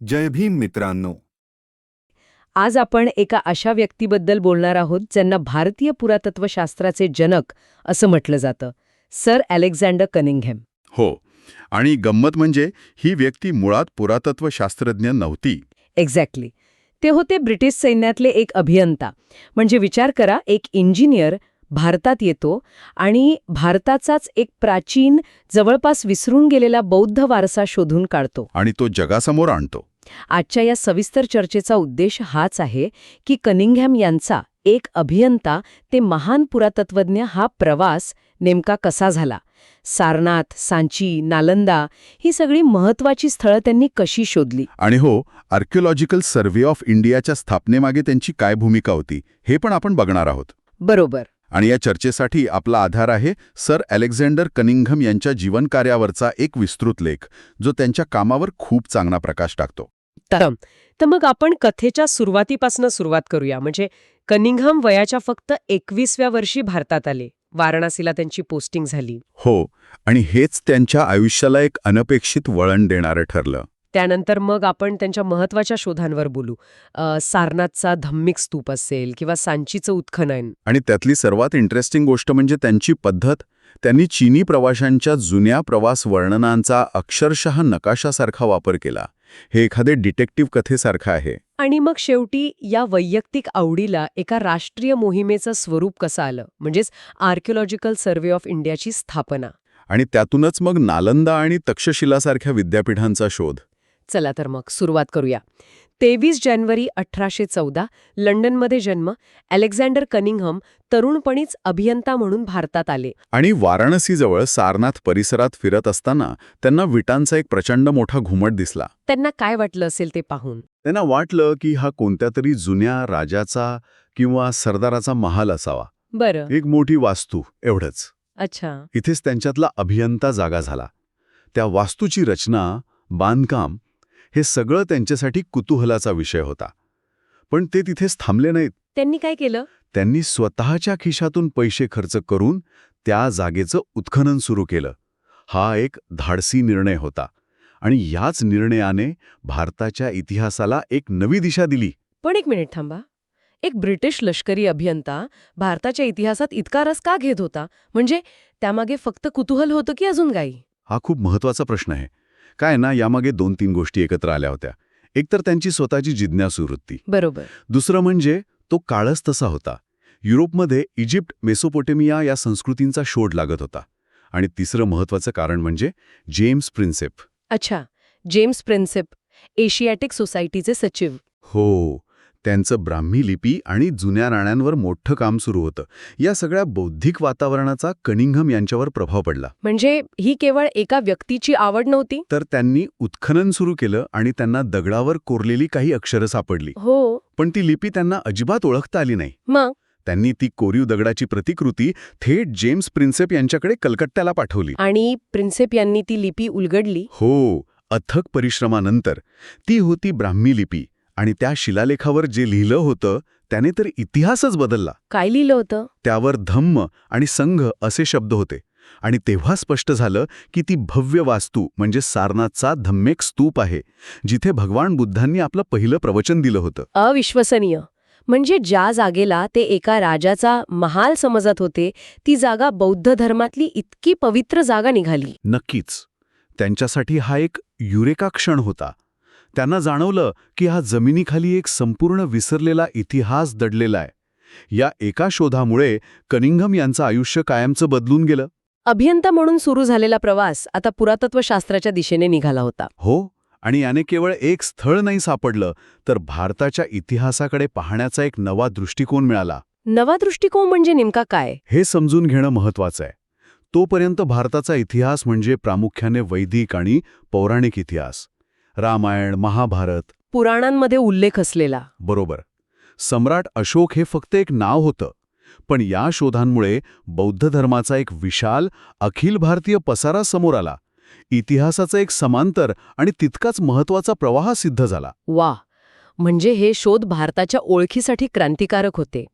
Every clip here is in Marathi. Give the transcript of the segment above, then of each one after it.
जय भीम मित्रांनो. आज आपण एका अशा व्यक्तीबद्दल बोलणार आहोत ज्यांना भारतीय पुरातत्वशास्त्राचे जनक असं म्हटलं जातं सर अलेक्झांडर कनिंगहॅम हो आणि गंमत म्हणजे ही व्यक्ती मुळात पुरातत्व शास्त्रज्ञ नव्हती. एक्झॅक्टली ते होते ब्रिटिश सैन्यातले एक अभियंता. म्हणजे विचार करा एक इंजिनियर भारतात येतो आणि भारताचाच एक प्राचीन जवळपास विसरून गेलेला बौद्ध वारसा शोधून काढतो. आणि तो जगासमोर आणतो. आजच्या या सविस्तर चर्चेचा उद्देश हाच आहे की कनिंगहॅम यांचा एक अभियंता ते महान पुरातत्वज्ञ हा प्रवास नेमका कसा झाला? सारनाथ सांची नालंदा ही सगळी महत्वाची स्थळं त्यांनी कशी शोधली? आणि हो आर्किओलॉजिकल सर्व्हे ऑफ इंडियाच्या स्थापनेमागे त्यांची काय भूमिका होती हे पण आपण बघणार आहोत. बरोबर. आणि या चर्चेसाठी आपला आधार आहे सर अलेक्झांडर कनिंघम यांच्या जीवनकार्यावरचा एक विस्तृत लेख जो त्यांच्या कामावर खूप चांगला प्रकाश टाकतो. तर तर मग आपण कथेच्या सुरुवातीपासून सुरुवात करूया. म्हणजे कनिंघम वयाच्या फक्त एकवीसव्या वर्षी भारतात आले. वाराणसीला त्यांची पोस्टिंग झाली. हो आणि हेच त्यांच्या आयुष्याला एक अनपेक्षित वळण देणारं ठरलं. त्यानंतर मग आपण त्यांच्या महत्त्वाच्या शोधांवर बोलू. सारनाथचा धम्मिक स्तूप असेल किंवा सांचीचं उत्खनन. आणि त्यातली सर्वात इंटरेस्टिंग गोष्ट म्हणजे त्यांची पद्धत त्यांनी चीनी प्रवाशांच्या जुन्या प्रवास वर्णनांचा अक्षरशः नकाशासारखा वापर केला. हे एखादे डिटेक्टिव्ह कथेसारखं आहे. आणि मग शेवटी या वैयक्तिक आवडीला एका राष्ट्रीय मोहिमेचं स्वरूप कसं आलं? म्हणजेच आर्किओलॉजिकल सर्व्हे ऑफ इंडियाची स्थापना. आणि त्यातूनच मग नालंदा आणि तक्षशिलासारख्या विद्यापीठांचा शोध. चला तर मग सुरुवात करूया. तेवीस जानेवारी अठराशे चौदा लंडनमध्ये जन्म अलेक्झांडर कनिंगहम तरुणपणीच अभियंता म्हणून भारतात आले. आणि वाराणसीजवळ सारनाथ परिसरात फिरत असताना त्यांना विटांचा एक प्रचंड मोठा घुमट दिसला. त्यांना काय वाटलं असेल ते पाहून? त्यांना वाटलं की हा कोणत्या तरी जुन्या राजाचा किंवा सरदाराचा महाल असावा. बरं. एक मोठी वास्तू एवढंच. अच्छा. इथेच त्यांच्यातला अभियंता जागा झाला. त्या वास्तूची रचना बांधकाम हे सगळं त्यांच्यासाठी कुतूहलाचा विषय होता. पण ते तिथेच थांबले नाहीत. त्यांनी काय केलं? त्यांनी स्वतःच्या खिशातून पैसे खर्च करून त्या जागेचं उत्खनन सुरू केलं. हा एक धाडसी निर्णय होता आणि याच निर्णयाने भारताच्या इतिहासाला एक नवी दिशा दिली. पण एक मिनिट थांबा. एक ब्रिटिश लष्करी अभियंता भारताच्या इतिहासात इतका रस का घेत होता? म्हणजे त्यामागे फक्त कुतूहल होतं की अजून काही? हा खूप महत्त्वाचा प्रश्न आहे. काय ना यामागे दोन तीन गोष्टी एकत्र आल्या होत्या. एकतर त्यांची स्वतःची जिज्ञासू वृत्ती. बरोबर. दुसरं म्हणजे तो काळच तसा होता. युरोपमध्ये इजिप्त मेसोपोटेमिया या संस्कृतींचा शोध लागत होता. आणि तिसरं महत्वाचं कारण म्हणजे जेम्स प्रिन्सेप. अच्छा. जेम्स प्रिन्सेप एशियाटिक सोसायटीचे सचिव. हो. त्यांचं ब्राह्मी लिपी आणि जुन्या नाण्यांवर मोठं काम सुरू होतं. या सगळ्या बौद्धिक वातावरणाचा कनिंघम यांच्यावर प्रभाव पडला. म्हणजे ही केवळ एका व्यक्तीची आवड नव्हती? तर त्यांनी उत्खनन सुरू केलं आणि त्यांना दगडावर कोरलेली काही अक्षरं सापडली. हो. पण ती लिपी त्यांना अजिबात ओळखता आली नाही. मग? त्यांनी ती कोरीव दगडाची प्रतिकृती थेट जेम्स प्रिन्सेप यांच्याकडे कलकत्त्याला पाठवली. आणि प्रिन्सेप यांनी ती लिपी उलगडली? हो अथक परिश्रमानंतर. ती होती ब्राह्मी लिपी. आणि त्या शिलालेखावर जे लिहिलं होतं त्याने तर इतिहासच बदलला. काय लिहिलं होतं? त्यावर धम्म आणि संघ असे शब्द होते. आणि तेव्हा स्पष्ट झालं की ती भव्य वास्तू म्हणजे सारनाथचा धम्मेक स्तूप आहे जिथे भगवान बुद्धांनी आपलं पहिलं प्रवचन दिलं होतं. अविश्वसनीय. म्हणजे ज्या जागेला ते एका राजाचा महाल समजत होते ती जागा बौद्ध धर्मातली इतकी पवित्र जागा निघाली. नक्कीच. त्यांच्यासाठी हा एक युरेका क्षण होता. त्यांना जाणवलं की हा जमिनीखाली एक संपूर्ण विसरलेला इतिहास दडलेला आहे. या एका शोधामुळे कनिंघम यांचं आयुष्य कायमचं बदलून गेलं. अभियंता म्हणून सुरू झालेला प्रवास आता पुरातत्वशास्त्राच्या दिशेने निघाला होता. हो आणि याने केवळ एक स्थळ नाही सापडलं तर भारताच्या इतिहासाकडे पाहण्याचा एक नवा दृष्टिकोन मिळाला. नवा दृष्टिकोन म्हणजे नेमका काय? हे समजून घेणं महत्वाचं आहे. तोपर्यंत भारताचा इतिहास म्हणजे प्रामुख्याने वैदिक आणि पौराणिक इतिहास. रामायण महाभारत. पुराणांमध्ये उल्लेख असलेला. बरोबर. सम्राट अशोक हे फक्त एक नाव होतं पण या शोधांमुळे बौद्ध धर्माचा एक विशाल अखिल भारतीय पसारा समोर आला. इतिहासाचा एक समांतर आणि तितकाच महत्त्वाचा प्रवाह सिद्ध झाला. वा म्हणजे हे शोध भारताच्या ओळखीसाठी क्रांतिकारक होते.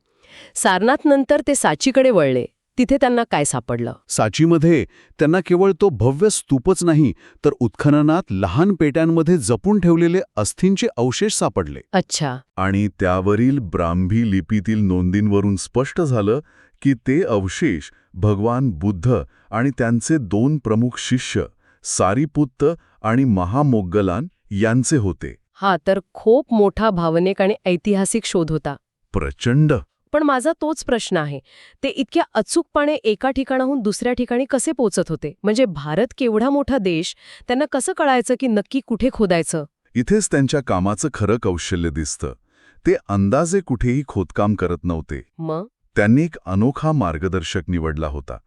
सारनाथ नंतर ते साचीकडे वळले. तिथे त्यांना काय सापडलं? साचीमध्ये त्यांना केवळ तो भव्य स्तूपच नाही तर उत्खननात लहान पेट्यांमध्ये जपून ठेवलेले अस्थींचे अवशेष सापडले. अच्छा. आणि त्यावरील ब्राह्मी लिपीतील नोंदींवरून स्पष्ट झालं की ते अवशेष भगवान बुद्ध आणि त्यांचे दोन प्रमुख शिष्य सारीपुत्त आणि महामोग्गलान यांचे होते. हा तर खूप मोठा भावनिक आणि ऐतिहासिक शोध होता. प्रचंड! पण माझा तोच प्रश्न आहे. ते इतक्या अचूकपणे एका ठिकाणाहून दुसऱ्या ठिकाणी कसे पोचत होते? म्हणजे भारत केवढा मोठा देश त्यांना कसं कळायचं की नक्की कुठे खोदायचं? इथेच त्यांच्या कामाचं खरं कौशल्य दिसतं. ते अंदाजे कुठेही खोदकाम करत नव्हते. मग? त्यांनी एक अनोखा मार्गदर्शक निवडला होता.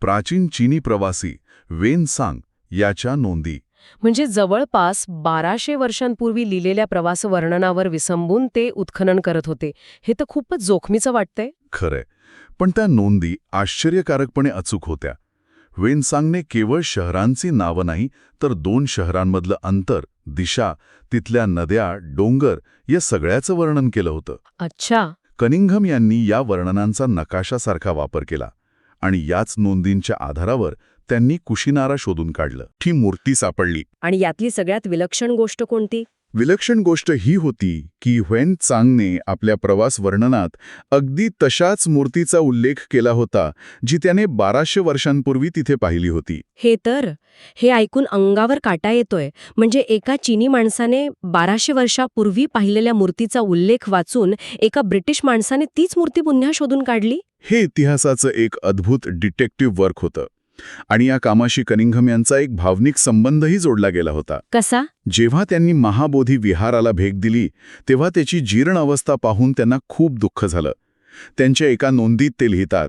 प्राचीन चीनी प्रवासी वेन सांग याच्या नोंदी. म्हणजे जवळपास बाराशे वर्षांपूर्वी लिहिलेल्या प्रवास वर्णनावर विसंबून ते उत्खनन करत होते. हे तर खूपच जोखमीचं वाटतंय. खरंय. पण त्या नोंदी आश्चर्यकारकपणे अचूक होत्या. वेनसांगने केवळ शहरांची नावं नाही तर दोन शहरांमधलं अंतर दिशा तिथल्या नद्या डोंगर या सगळ्याचं वर्णन केलं होतं. अच्छा. कनिंघम यांनी या वर्णनांचा नकाशासारखा वापर केला. आणि याच नोंदींच्या आधारावर त्यांनी कुशिनारा शोधून काढलं. ही मूर्ती सापडली. आणि यातली सगळ्यात विलक्षण गोष्ट कोणती? विलक्षण गोष्ट ही होती की व्हेन चांगने आपल्या प्रवास वर्णनात अगदी तशाच मूर्तीचा उल्लेख केला होता जी त्याने बाराशे वर्षांपूर्वी तिथे पाहिली होती. हे तर हे ऐकून अंगावर काटा येतोय म्हणजे एका चीनी माणसाने बाराशे वर्षापूर्वी पाहिलेल्या मूर्तीचा उल्लेख वाचून एका ब्रिटिश माणसाने तीच मूर्ती पुन्हा शोधून काढली? हे इतिहासाचं एक अद्भुत डिटेक्टिव्ह वर्क होतं. आणि या कामाशी कनिंघम यांचा एक भावनिक संबंधही जोडला गेला होता. कसा? जेव्हा त्यांनी महाबोधी विहाराला भेट दिली तेव्हा त्याची जीर्ण अवस्था पाहून त्यांना खूप दुःख झालं. त्यांच्या एका नोंदीत ते लिहितात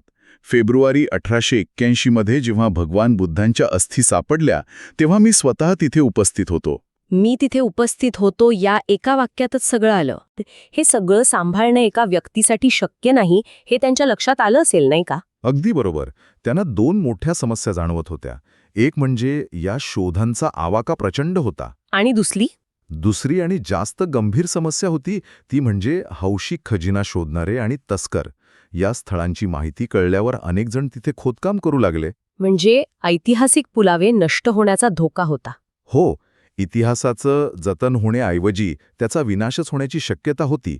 फेब्रुवारी अठराशे एक्क्याऐंशीमध्ये जेव्हा भगवान बुद्धांच्या अस्थी सापडल्या तेव्हा मी स्वतः तिथे उपस्थित होतो. मी तिथे उपस्थित होतो या एका वाक्यातच सगळं आलं. हे सगळं सांभाळणं एका व्यक्तीसाठी शक्य नाही हे त्यांच्या लक्षात आलं असेल नाही का? अगदी बरोबर. त्यांना दोन मोठ्या समस्या जाणवत होत्या. एक म्हणजे या शोधांचा आवाका प्रचंड होता. आणि दुसरी? दुसरी आणि जास्त गंभीर समस्या होती ती म्हणजे हौशी खजिना शोधणारे आणि तस्कर. या स्थळांची माहिती कळल्यावर अनेक जण तिथे खोदकाम करू लागले. म्हणजे ऐतिहासिक पुरावे नष्ट होण्याचा धोका होता. हो इतिहासाचं जतन होण्याऐवजी त्याचा विनाशच होण्याची शक्यता होती.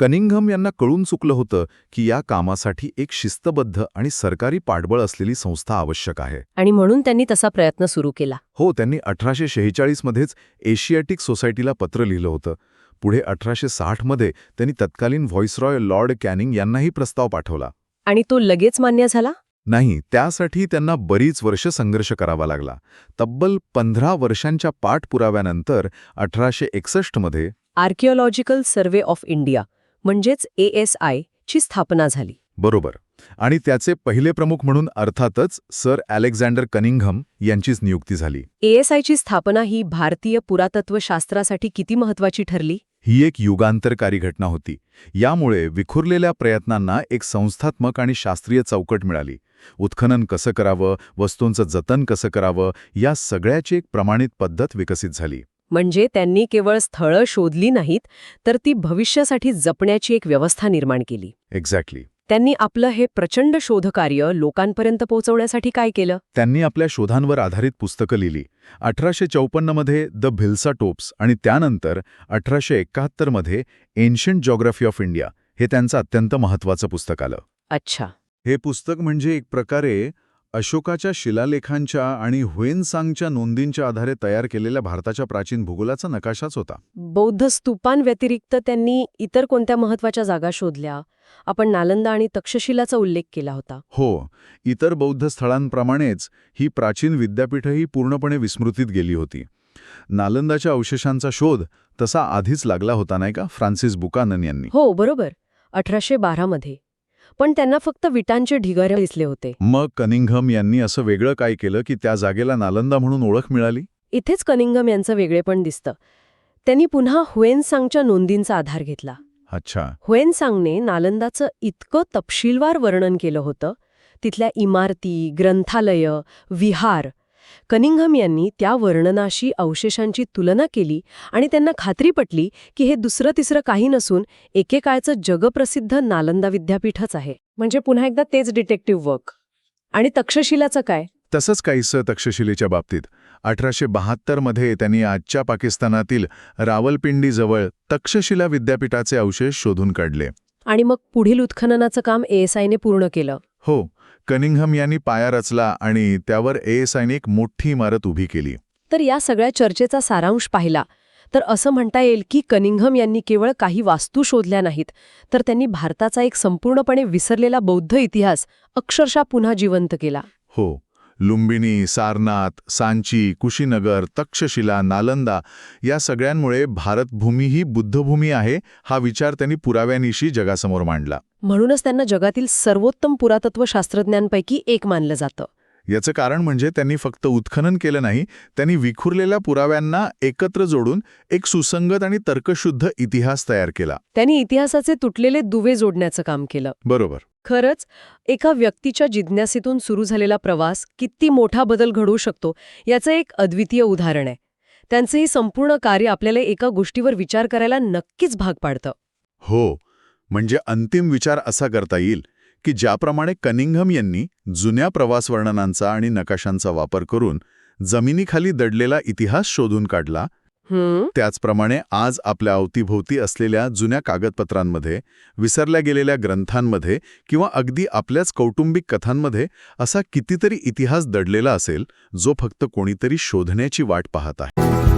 कनिंघम यांना कळून चुकलं होतं की या कामासाठी एक शिस्तबद्ध आणि सरकारी पाठबळ असलेली संस्था आवश्यक आहे. आणि म्हणून त्यांनी तसा प्रयत्न सुरू केला. हो त्यांनी अठराशे शेहेचाळीसमध्येच एशियाटिक सोसायटीला पत्र लिहिलं होतं. पुढे अठराशे साठमध्ये त्यांनी तत्कालीन व्हॉइसरॉय लॉर्ड कॅनिंग यांनाही प्रस्ताव पाठवला. आणि तो लगेच मान्य झाला? नाही त्यासाठी त्यांना बरीच वर्ष संघर्ष करावा लागला. तब्बल पंधरा वर्षांच्या पाठपुराव्यानंतर अठराशे एकसष्टमध्ये archaeological survey of India ASI ASI ची स्थापना झाली. बरोबर. आणि त्याचे पहिले प्रमुख म्हणून अर्थातच सर अलेक्झांडर कनिंघम यांचीच नियुक्ती झाली. एएसआयची स्थापना ही भारतीय पुरातत्वशास्त्रासाठी किती महत्वाची ठरली? ही एक युगांतरकारी घटना होती. यामुळे विखुरलेल्या प्रयत्नांना एक संस्थात्मक आणि शास्त्रीय चौकट मिळाली. उत्खनन कसं करावं वस्तूंचं जतन कसं करावं या सगळ्याची एक प्रमाणित पद्धत विकसित झाली. म्हणजे त्यांनी केवळ स्थळं शोधली नाहीत तर ती भविष्यासाठी जपण्याची एक व्यवस्था निर्माण केली. एक्झॅक्टली त्यांनी आपलं हे प्रचंड शोधकार्य लोकांपर्यंत पोहोचवण्यासाठी काय केलं? त्यांनी आपल्या शोधांवर आधारित पुस्तकं लिहिली. अठराशे चौपन्नमध्ये द भिल्सा टोप्स आणि त्यानंतर अठराशे एकाहत्तरमध्ये एन्शंट जॉग्राफी ऑफ इंडिया हे त्यांचं अत्यंत महत्त्वाचं पुस्तक आलं. अच्छा. हे पुस्तक म्हणजे एक प्रकारे अशोकाच्या शिलालेखांच्या आणि हुएनसांगच्या नोंदींच्या आधारे तयार केलेल्या भारताच्या प्राचीन भूगोलाचा नकाशाच होता. बौद्ध स्तूपांव्यतिरिक्त त्यांनी इतर कोणत्या महत्त्वाच्या जागा शोधल्या? आपण नालंदा आणि तक्षशिलाचा उल्लेख केला होता. हो इतर बौद्ध स्थळांप्रमाणेच ही प्राचीन विद्यापीठही पूर्णपणे विस्मृतीत गेली होती. नालंदाच्या अवशेषांचा शोध तसा आधीच लागला होता नाही का? फ्रान्सिस बुकानन यांनी. हो बरोबर. अठराशे बारामध्ये पण त्यांना फक्त विटांचे ढिगारे दिसले होते. मग कनिंघम यांनी असं वेगळं काय केलं की त्या जागेला नालंदा म्हणून ओळख मिळाली? इथेच कनिंगम यांचं वेगळेपण दिसतं. त्यांनी पुन्हा हुएनसांगच्या नोंदींचा आधार घेतला. अच्छा. हुएनसांगने नालंदाचं इतकं तपशीलवार वर्णन केलं होतं. तिथल्या इमारती ग्रंथालय विहार कनिंघम यांनी त्या वर्णनाशी अवशेषांची तुलना केली आणि त्यांना खात्री पटली की हे दुसरं तिसरं काही नसून एकेकाळचं जगप्रसिद्ध नालंदा विद्यापीठच आहे. म्हणजे पुन्हा एकदा तेच डिटेक्टिव्ह वर्क. आणि तक्षशिलाचं काय? तसंच काहीसं तक्षशिलेच्या बाबतीत. अठराशे बहात्तरमध्ये त्यांनी आजच्या पाकिस्तानातील रावलपिंडीजवळ तक्षशिला विद्यापीठाचे अवशेष शोधून काढले. आणि मग पुढील उत्खननाचं काम एएसआयने पूर्ण केलं. हो. कनिंघम यांनी पाया रचला आणि त्यावर एएसआयने एक मोठी इमारत उभी केली. तर या सगळ्या चर्चेचा सारांश पाहिला. तर असं म्हणता येईल की कनिंघम यांनी केवळ काही वास्तू शोधल्या नाहीत तर त्यांनी भारताचा एक संपूर्णपणे विसरलेला बौद्ध इतिहास अक्षरशः पुन्हा जिवंत केला. हो. लुंबिनी सारनाथ सांची कुशीनगर तक्षशिला नालंदा या सगळ्यांमुळे भारतभूमी ही बुद्धभूमी आहे हा विचार त्यांनी पुराव्यानिशी जगासमोर मांडला. म्हणूनच त्यांना जगातील सर्वोत्तम पुरातत्व शास्त्रज्ञांपैकी एक मानलं जातं. याचं कारण म्हणजे त्यांनी फक्त उत्खनन केलं नाही त्यांनी विखुरलेल्या पुराव्यांना एकत्र जोडून एक सुसंगत आणि तर्कशुद्ध इतिहास तयार केला. त्यांनी इतिहासाचे तुटलेले दुवे जोडण्याचं काम केलं. बरोबर. खरंच एका व्यक्तीच्या जिज्ञासेतून सुरू झालेला प्रवास किती मोठा बदल घडवू शकतो याचं एक अद्वितीय उदाहरण आहे. त्यांचं हे संपूर्ण कार्य आपल्याला एका गोष्टीवर विचार करायला नक्कीच भाग पाडतं. हो म्हणजे अंतिम विचार असा करता येईल की ज्याप्रमाणे कनिंघम यांनी जुन्या प्रवास वर्णनांचा आणि नकाशांचा वापर करून जमिनीखाली दडलेला इतिहास शोधून काढला त्याचप्रमाणे आज आपल्या अवतीभोवती असलेल्या जुन्या कागदपत्रांमध्ये विसरल्या गेलेल्या ग्रंथांमध्ये किंवा अगदी आपल्याच कौटुंबिक कथांमध्ये असा कितीतरी इतिहास दडलेला असेल जो फक्त कोणीतरी शोधण्याची वाट पाहत आहे.